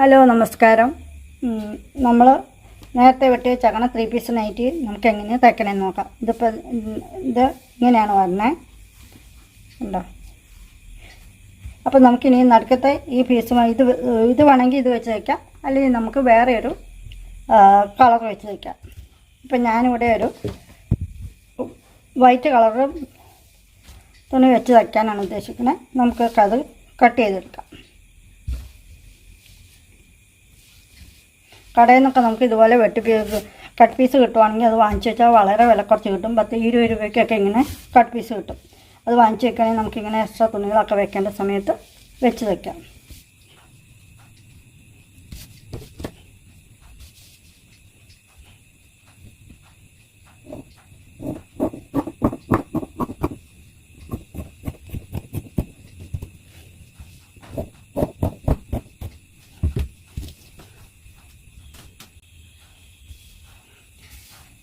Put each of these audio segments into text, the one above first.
Hello നമസ്കാരം. നമ്മൾ നേരത്തെ വെട്ടിയ ചകണ ത്രീ പീസ് നൈറ്റി നമുക്ക് എങ്ങനെയാണ് തയ്ക്കണമെന്ന് നോക്കാം. ഇതിപ്പോൾ ഇത് ഇങ്ങനെയാണ് വരുന്നത് ഉണ്ടോ അപ്പോൾ നമുക്കിനി നടുക്കത്തെ ഈ പീസുമായി ഇത് ഇത് വേണമെങ്കിൽ ഇത് വെച്ച് തയ്ക്കാം. അല്ലെങ്കിൽ നമുക്ക് വേറെ ഒരു കളർ വെച്ച് തയ്ക്കാം. ഇപ്പം ഞാനിവിടെ ഒരു വൈറ്റ് കളർ തുണി വെച്ച് തയ്ക്കാനാണ് ഉദ്ദേശിക്കുന്നത് നമുക്ക് അത് കട്ട് ചെയ്തെടുക്കാം. കടയിൽ നിന്നൊക്കെ നമുക്ക് ഇതുപോലെ വെട്ടി കട്ട് പീസ് കിട്ടുവാണെങ്കിൽ അത് വാങ്ങിച്ചു വെച്ചാൽ വളരെ വില കുറച്ച് കിട്ടും. പത്ത് ഇരുപത് രൂപയ്ക്കൊക്കെ ഇങ്ങനെ കട്ട് പീസ് കിട്ടും. അത് വാങ്ങിച്ച് വെക്കുകയാണെങ്കിൽ നമുക്കിങ്ങനെ എക്സ്ട്രാ തുണികളൊക്കെ വെക്കേണ്ട സമയത്ത് വെച്ച് വെക്കാം.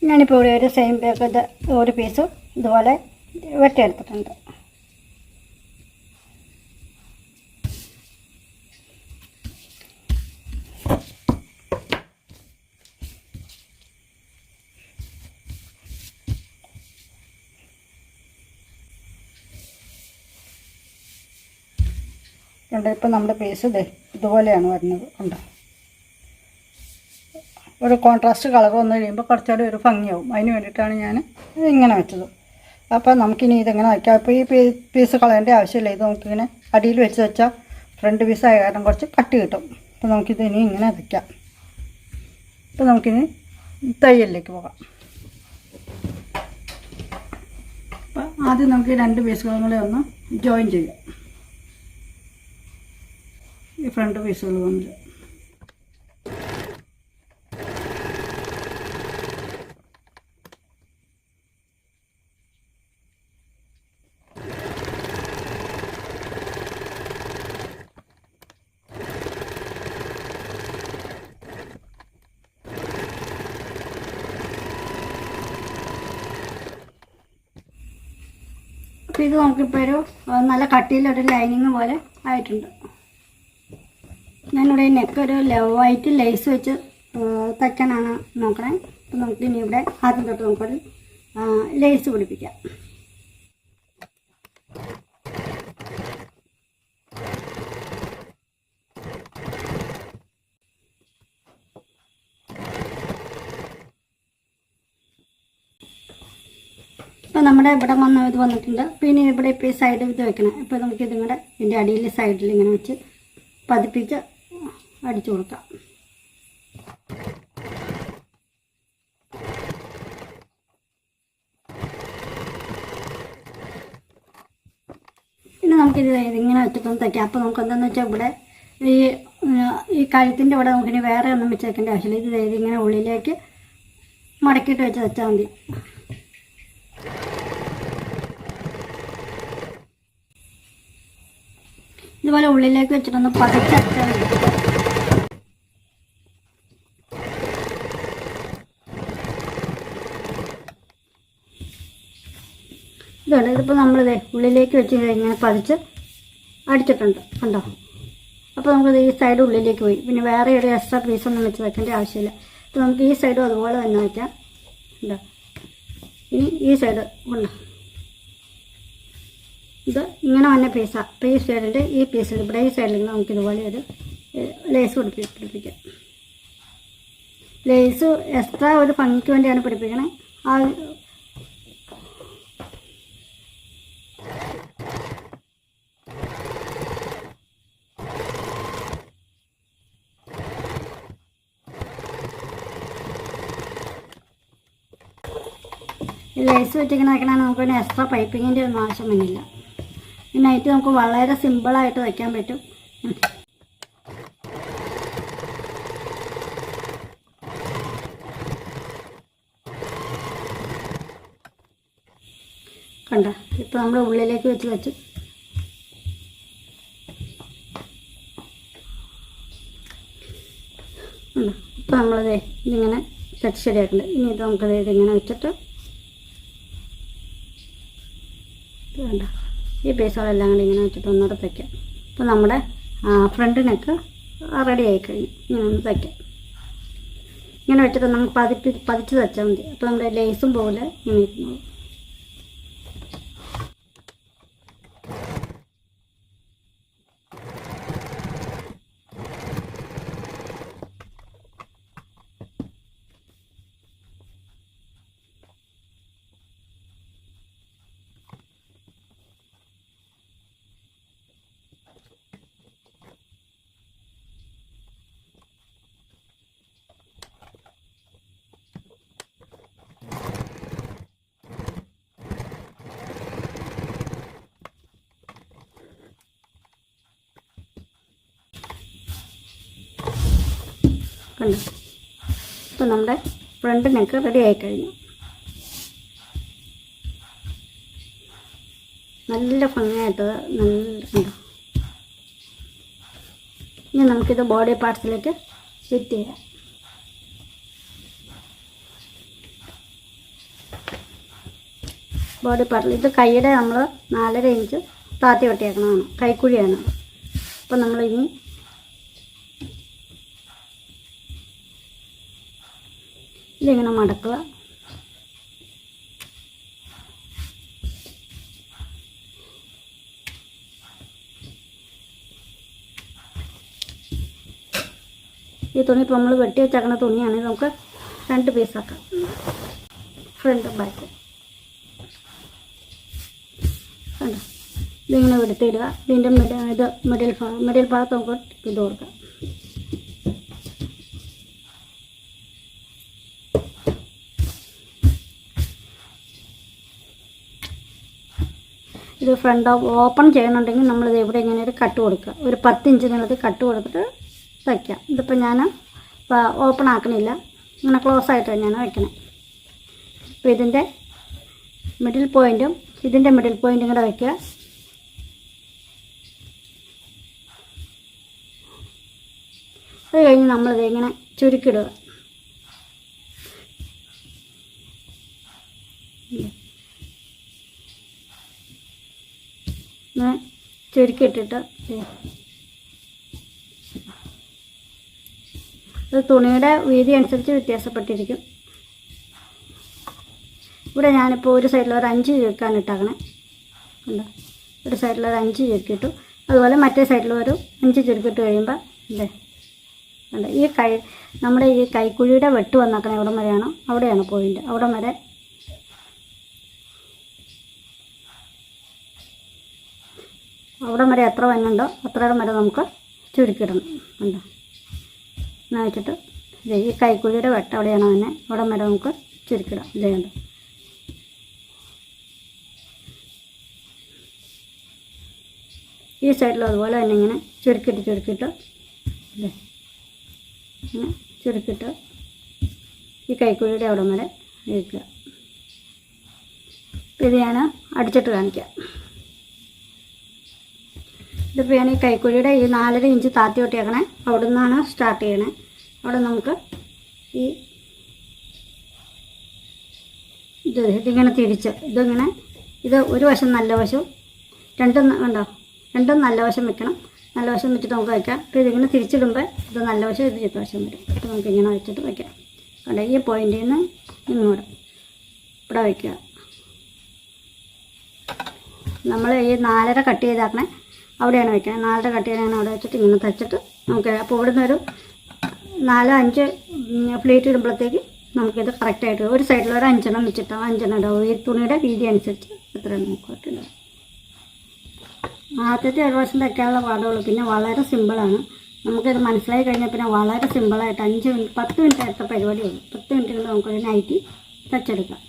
ഞാനിപ്പോൾ ഇവിടെ ഒരു സെയിം ഇത് ഒരു പീസ് ഇതുപോലെ വെട്ടിയെടുത്തിട്ടുണ്ട്. കണ്ടോ ഇപ്പം നമ്മുടെ പേസ് ഇതേ ഇതുപോലെയാണ് വരുന്നത്. കണ്ടോ? ഒരു കോൺട്രാസ്റ്റ് കളർ വന്നു കഴിയുമ്പോൾ കുറച്ചുകൂടി ഒരു ഭംഗിയാവും. അതിന് വേണ്ടിയിട്ടാണ് ഞാൻ ഇങ്ങനെ വെച്ചത്. അപ്പോൾ നമുക്കിനി ഇതെങ്ങനെ വയ്ക്കാം? അപ്പോൾ ഈ പീസ് കളയേണ്ട ആവശ്യമില്ല. ഇത് നമുക്കിങ്ങനെ അടിയിൽ വെച്ച് വെച്ചാൽ ഫ്രണ്ട് പീസ് ആയ കാരണം കുറച്ച് കട്ടി കിട്ടും. അപ്പോൾ നമുക്കിത് ഇനി ഇങ്ങനെ വയ്ക്കാം. അപ്പോൾ നമുക്കിനി തയ്യലിലേക്ക് പോകാം. അപ്പോൾ ആദ്യം നമുക്ക് ഈ രണ്ട് പീസുകളും കൂടെ ഒന്ന് ജോയിൻ ചെയ്യാം. ഈ ഫ്രണ്ട് പീസുകൾ തമ്മിൽ ഇത് നമുക്കിപ്പോൾ ഒരു നല്ല കട്ടിയിലൊരു ലൈനിങ് പോലെ ആയിട്ടുണ്ട്. ഞാനിവിടെ നെക്ക് ഒരു വൈറ്റ് ലേസ് വെച്ച് തയ്ക്കാനാണ് നോക്കണേ. അപ്പോൾ നമുക്ക് ഇനി ഇവിടെ ആദ്യം തൊട്ട് നമുക്കൊരു ലേസ് പിടിപ്പിക്കാം. നമ്മുടെ ഇവിടെ വന്ന ഇത് വന്നിട്ടുണ്ട്. പിന്നെ ഇവിടെ ഇപ്പോൾ ഈ സൈഡ് ഇത് വെക്കണം. ഇപ്പോൾ നമുക്ക് ഇതിങ്ങടെ ഇതിന്റെ അടിയിൽ സൈഡിൽ ഇങ്ങനെ വെച്ച് പതിപ്പിച്ച് അടിച്ചു കൊടുക്കാം. പിന്നെ നമുക്കിത് ഇതിങ്ങനെ വെച്ചിട്ടൊന്ന് തയ്ക്കാം അപ്പോൾ നമുക്ക് എന്താണെന്ന് വെച്ചാൽ ഇവിടെ ഈ ഈ കഴുത്തിന്റെ ഇവിടെ നമുക്കിനി വേറെ ഒന്നും വെച്ചേക്കേണ്ട ആവശ്യമില്ല. ഇത് ഇങ്ങനെ ഉള്ളിലേക്ക് മടക്കിയിട്ട് വെച്ച് വെച്ചാൽ മതി. ഇതുപോലെ ഉള്ളിലേക്ക് വെച്ചിട്ടൊന്ന് പതിച്ചച്ചാൽ ഇതാണ് ഇതിപ്പോൾ നമ്മളിത് ഉള്ളിലേക്ക് വെച്ച് ഇങ്ങനെ പതിച്ച് അടിച്ചിട്ടുണ്ട് കണ്ടോ? അപ്പോൾ നമുക്കിത് ഈ സൈഡ് ഉള്ളിലേക്ക് പോയി. പിന്നെ വേറെ ഒരു എക്സ്ട്രാ പീസൊന്നും വെച്ച് വെക്കേണ്ട ആവശ്യമില്ല. അപ്പോൾ നമുക്ക് ഈ സൈഡും അതുപോലെ തന്നെ വയ്ക്കാം ഉണ്ടോ ഇനി ഈ സൈഡ് ഉണ്ടോ ഇത് ഇങ്ങനെ വന്ന പീസാണ് അപ്പോൾ ഈ സൈഡിന്റെ ഈ പീസിൽ ഇവിടെ ഈ സൈഡിൽ നിന്ന് നമുക്ക് ഇതുപോലെ ഒരു ലേസ് പിടിപ്പി പിടിപ്പിക്കാം. ലേസ് എക്സ്ട്രാ ഒരു ഭംഗിക്ക് വേണ്ടിയാണ് പിടിപ്പിക്കണേ. ആ ലേസ് വെച്ചിങ്ങനെ വെക്കണമെങ്കിൽ നമുക്ക് എക്സ്ട്രാ പൈപ്പിങ്ങിന്റെ ഒന്നും ആവശ്യം വന്നില്ല ഈ നൈറ്റ് നമുക്ക് വളരെ സിമ്പിളായിട്ട് വയ്ക്കാൻ പറ്റും. കണ്ട? ഇപ്പോൾ നമ്മൾ ഉള്ളിലേക്ക് വെച്ച് വെച്ചു. ഇപ്പോൾ നമ്മളത് ഇതിങ്ങനെ സെറ്റ് ശരിയാക്കുന്നുണ്ട് ഇനി ഇത് നമുക്കത് ഇതിങ്ങനെ വെച്ചിട്ട് വേണ്ട ഈ പീസുകളെല്ലാം കൂടി ഇങ്ങനെ വെച്ചിട്ട് ഒന്നുകൂടെ തയ്ക്കാം. അപ്പോൾ നമ്മുടെ ഫ്രണ്ട് നെക്ക് റെഡി ആയി കഴിഞ്ഞു. ഇങ്ങനെ ഒന്ന് തയ്ക്കാം. ഇങ്ങനെ വെച്ചിട്ട് നമുക്ക് പതിപ്പ് പതിച്ച് തച്ചാൽ മതി. അപ്പോൾ നമ്മുടെ ലേസും പോലെ ഇങ്ങനെ കണ്ടു? അപ്പം നമ്മുടെ ഫ്രണ്ട് നെക്ക് റെഡി ആയിക്കഴിഞ്ഞു. നല്ല ഭംഗിയായിട്ട് നല്ല കണ്ടോ? ഇനി നമുക്കിത് ബോഡി പാർട്സിലേക്ക് ഫിറ്റ് ചെയ്യാം. ബോഡി പാർട്ടിൽ ഇത് കൈയുടെ നമ്മൾ നാലര ഇഞ്ച് താത്തി വെട്ടിയേക്കണതാണ്. കൈക്കുഴിയാണ്. അപ്പം നമ്മൾ ഇതിങ്ങനെ മടക്കുക. ഈ തുണി ഇപ്പോൾ നമ്മൾ വെട്ടി വെച്ചേക്കുന്ന തുണിയാണെങ്കിൽ നമുക്ക് രണ്ട് പീസാക്കാം ഫ്രണ്ട് ബാക്ക് കണ്ടോ? ഇതിങ്ങനെ എടുത്തിടുക ഇതിന്റെ മിഡിൽ ഇത് മിഡിൽ ഭാഗം മിഡിൽ ഭാഗത്ത് നമുക്ക് ഇത് കൊടുക്കാം. ഇത് ഫ്രണ്ട് ഓപ്പൺ ചെയ്യണമെന്നുണ്ടെങ്കിൽ നമ്മളിത് എവിടെ ഇങ്ങനെ ഒരു കട്ട് കൊടുക്കുക. ഒരു പത്ത് ഇഞ്ച് നീളത്തിൽ കട്ട് കൊടുത്തിട്ട് വയ്ക്കാം ഇതിപ്പോൾ ഞാൻ ഓപ്പൺ ആക്കണില്ല. ഇങ്ങനെ ക്ലോസ് ആയിട്ട് ഞാൻ വയ്ക്കണേ അപ്പോൾ ഇതിന്റെ മിഡിൽ പോയിന്റും ഇതിന്റെ മിഡിൽ പോയിന്റും കൂടെ വയ്ക്കുക അത് കഴിഞ്ഞ് നമ്മളിത് ഇങ്ങനെ ചുരുക്കിടുക. ഇങ്ങനെ ചുരുക്കിയിട്ടിട്ട് അത് തുണിയുടെ വീതി അനുസരിച്ച് വ്യത്യാസപ്പെട്ടിരിക്കും. ഇവിടെ ഞാനിപ്പോൾ ഒരു സൈഡിൽ ഒരു അഞ്ച് ചുരുക്കാണ് ഇട്ടാക്കണേ. കണ്ടോ? ഒരു സൈഡിൽ ഒരു അഞ്ച് ചുരുക്കിട്ടു അതുപോലെ മറ്റേ സൈഡിൽ ഒരു അഞ്ച് ചുരുക്കിട്ട് കഴിയുമ്പോൾ അല്ലേ കണ്ടോ? ഈ കൈ നമ്മുടെ ഈ കൈക്കുഴിയുടെ വെട്ട് വന്നാക്കണേ എവിടം വരെയാണോ? അവിടെയാണ് പോയിന്റ് അവിടം വരെ അവിടം വരെ എത്ര വന്നുണ്ടോ അത്രയിടം വരെ നമുക്ക് ചുരുക്കിടണം കണ്ടോ? എന്നാ വെച്ചിട്ട് ഈ കൈക്കുഴിയുടെ വെട്ട അവിടെയാണോ തന്നെ. അവിടം വരെ നമുക്ക് ചുരുക്കിടാം ഇതേ കണ്ടോ? ഈ സൈഡിലും അതുപോലെ തന്നെ ഇങ്ങനെ ചുരുക്കിട്ട് ചുരുക്കിട്ട് ഇല്ലേ ഇങ്ങനെ ചുരുക്കിട്ട് ഈ കൈക്കുഴിയുടെ അവിടം വരെ ഇരിക്കുക. ഇത് ഞാൻ അടിച്ചിട്ട് കാണിക്കാം. ഇതിപ്പോൾ ഞാൻ ഈ കൈക്കുഴിയുടെ ഈ നാലര ഇഞ്ച് താത്തി ഒട്ടിയേക്കണേ അവിടെ നിന്നാണ് സ്റ്റാർട്ട് ചെയ്യണേ. അവിടെ നമുക്ക് ഈ ഇത് ഇതിങ്ങനെ തിരിച്ച് ഇതിങ്ങനെ ഇത് ഒരു വശം നല്ല വശവും രണ്ടും ഉണ്ടോ രണ്ടും നല്ല വശം വെക്കണം. നല്ല വശം വെച്ചിട്ട് നമുക്ക് വയ്ക്കാം. അപ്പോൾ ഇതിങ്ങനെ തിരിച്ചിടുമ്പോൾ ഇത് നല്ല വശം ഇത് ചീത്ത വശം വരും. അപ്പോൾ നമുക്ക് ഇങ്ങനെ വെച്ചിട്ട് വയ്ക്കാം. കണ്ടോ? ഈ പോയിന്റിൽ നിന്ന് ഇങ്ങോട്ട് ഇവിടെ വയ്ക്കുക. നമ്മൾ ഈ നാലര കട്ട് ചെയ്താക്കണേ. അവിടെയാണ് വെക്കുന്നത്. നാലര കട്ട് ഞാൻ അവിടെ വെച്ചിട്ട് ഇങ്ങനെ തച്ചിട്ട് നമുക്ക് അപ്പോൾ ഇവിടുന്ന് ഒരു നാലോ അഞ്ച് പ്ലേറ്റ് ഇടുമ്പോഴത്തേക്ക് നമുക്കിത് കറക്റ്റായിട്ട് ഒരു സൈഡിൽ ഒരു അഞ്ചെണ്ണം വെച്ചിട്ടോ അഞ്ചെണ്ണം ഇടാവും ഈ തുണിയുടെ വീതി അനുസരിച്ച് എത്ര നോക്കിയിട്ടുണ്ട് ആദ്യത്തെ ഒരു വശം തയ്ക്കാനുള്ള പാടുള്ളൂ. പിന്നെ വളരെ സിമ്പിളാണ് നമുക്കിത് മനസ്സിലായി കഴിഞ്ഞാൽ പിന്നെ വളരെ സിമ്പിളായിട്ട് അഞ്ച് മിനിറ്റ് പത്ത് മിനിറ്റ് അടുത്ത പരിപാടിയുള്ളൂ പത്ത് മിനിറ്റ് കൊണ്ട് നമുക്കൊരു നൈറ്റി തച്ചെടുക്കാം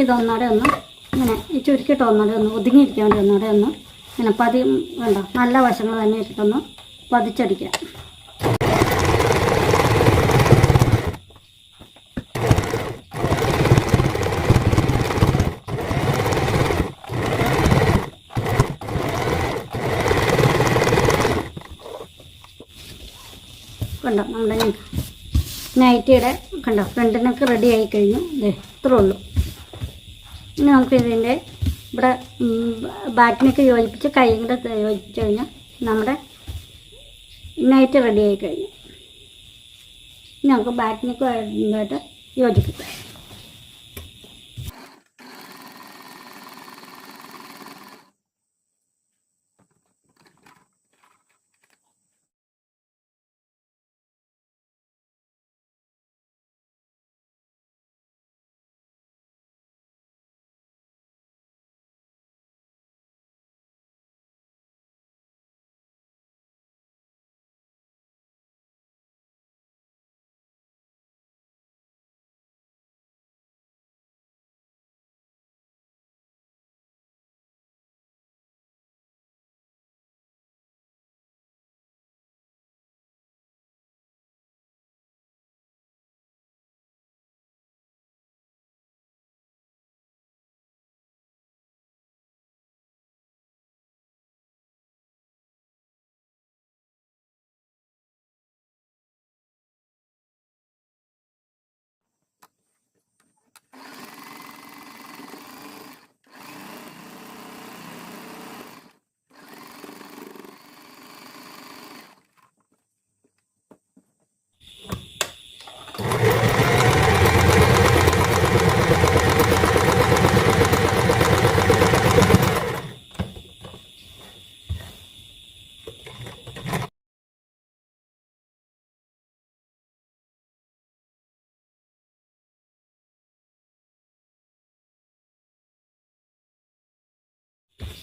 നമുക്കിത് ഒന്നുകൂടെ ഒന്ന് ഇങ്ങനെ ഈ ചുരുക്കിയിട്ട് ഒന്നുകൂടെ ഒന്ന് ഒതുങ്ങിയിരിക്കാൻ വേണ്ടി ഒന്ന് ഇങ്ങനെ പതി വേണ്ട നല്ല വശങ്ങൾ തന്നെ ഇട്ടിട്ടൊന്ന് പതിച്ചടിക്കാം കണ്ടോ നമ്മുടെ നൈറ്റിയുടെ കണ്ടോ ഫ്രണ്ടിനൊക്കെ റെഡി ആയി കഴിഞ്ഞു. ദേ ഇത്രേ ഉള്ളൂ. ഇനി നമുക്ക് ഇതിന്റെ ഇവിടെ ബാറ്റിനൊക്കെ യോജിപ്പിച്ച് കൈ കൂടെ യോജിപ്പിച്ച് കഴിഞ്ഞാൽ നമ്മുടെ നൈറ്റ് റെഡി ആയി കഴിഞ്ഞു. ഇനി നമുക്ക് ബാറ്റിനൊക്കെ യോജിപ്പിക്കാം.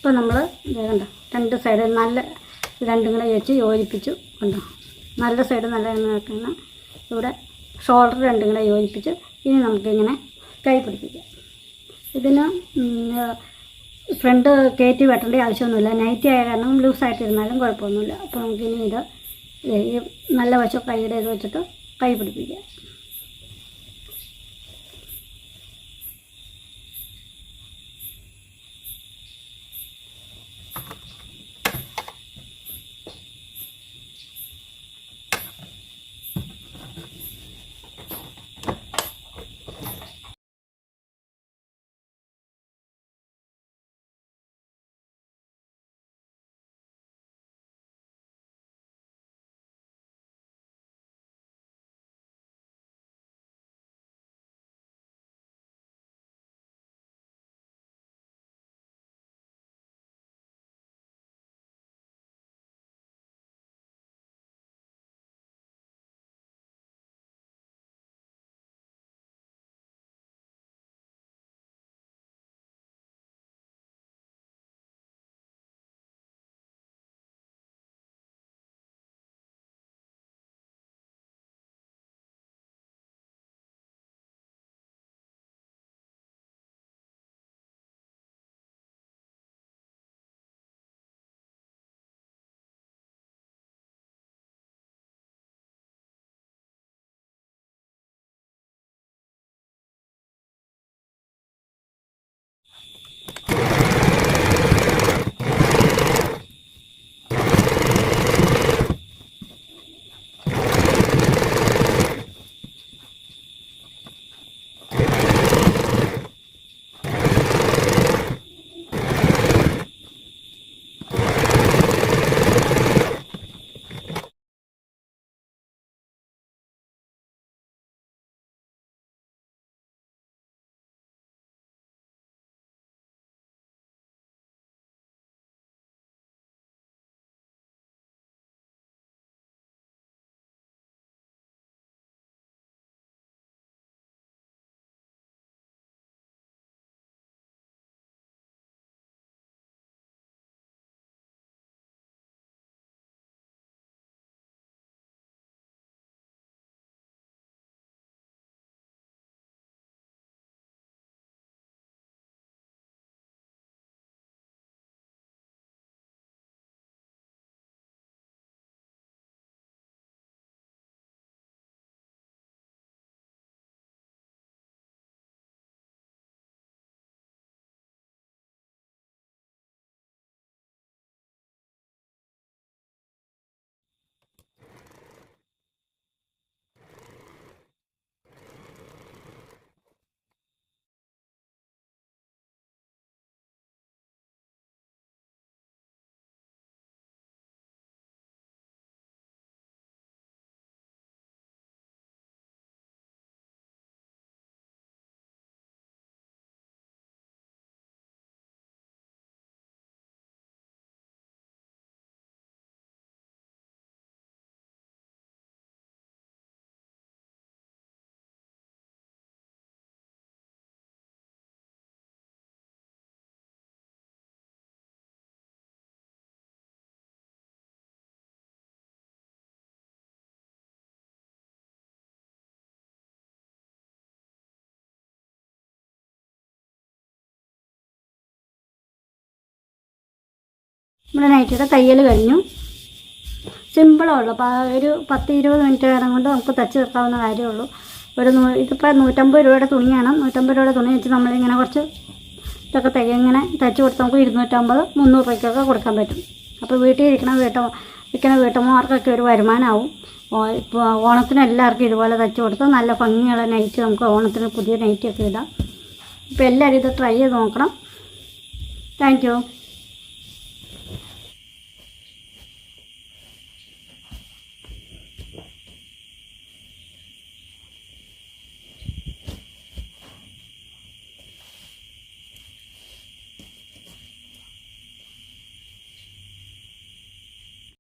ഇപ്പോൾ നമ്മൾ വേണ്ട രണ്ട് സൈഡ് നല്ല രണ്ടും കൂടെ വെച്ച് യോജിപ്പിച്ചു കണ്ടോ. നല്ല സൈഡ് നല്ല നിൽക്കുന്ന ഇവിടെ ഷോൾഡർ രണ്ടും കൂടെ യോജിപ്പിച്ച് ഇനി നമുക്കിങ്ങനെ കൈ പിടിപ്പിക്കാം. ഇതിന് ഫ്രണ്ട് കയറ്റി വെട്ടേണ്ട ആവശ്യമൊന്നുമില്ല. നൈറ്റി ആയ കാരണം ലൂസായിട്ടിരുന്നാലും കുഴപ്പമൊന്നുമില്ല. അപ്പോൾ നമുക്കിനി ഇത് ഈ നല്ല വശം കൈയുടെ ഇത് വെച്ചിട്ട് കൈ പിടിപ്പിക്കാം. നമ്മുടെ നൈറ്റിയുടെ തയ്യൽ കഴിഞ്ഞു. സിമ്പിളുള്ളൂ അപ്പോൾ ഒരു പത്ത് ഇരുപത് മിനിറ്റ് നേരം കൊണ്ട് നമുക്ക് തച്ച് തീർക്കാവുന്ന കാര്യമുള്ളൂ. ഒരു നൂ ഇതിപ്പോൾ നൂറ്റമ്പത് രൂപയുടെ തുണിയാണ് നൂറ്റമ്പത് രൂപയുടെ തുണി വെച്ച് നമ്മളിങ്ങനെ കുറച്ച് ഇതൊക്കെ തയ്യ ഇങ്ങനെ തയ്ച്ച് കൊടുത്ത് നമുക്ക് ഇരുന്നൂറ്റമ്പത് മുന്നൂറ് രൂപയ്ക്കൊക്കെ കൊടുക്കാൻ പറ്റും. അപ്പോൾ വീട്ടിൽ ഇരിക്കണ വീട്ട ഇരിക്കണ വീട്ടമ്മമാർക്കൊക്കെ ഒരു വരുമാനമാവും ഇപ്പോൾ ഓണത്തിന് എല്ലാവർക്കും ഇതുപോലെ തയ്ച്ച് കൊടുത്ത് നല്ല ഭംഗിയുള്ള നൈറ്റ് നമുക്ക് ഓണത്തിന് പുതിയ നൈറ്റൊക്കെ ഇടാം. ഇപ്പോൾ എല്ലാവരും ഇത് ട്രൈ ചെയ്ത് നോക്കണം. താങ്ക്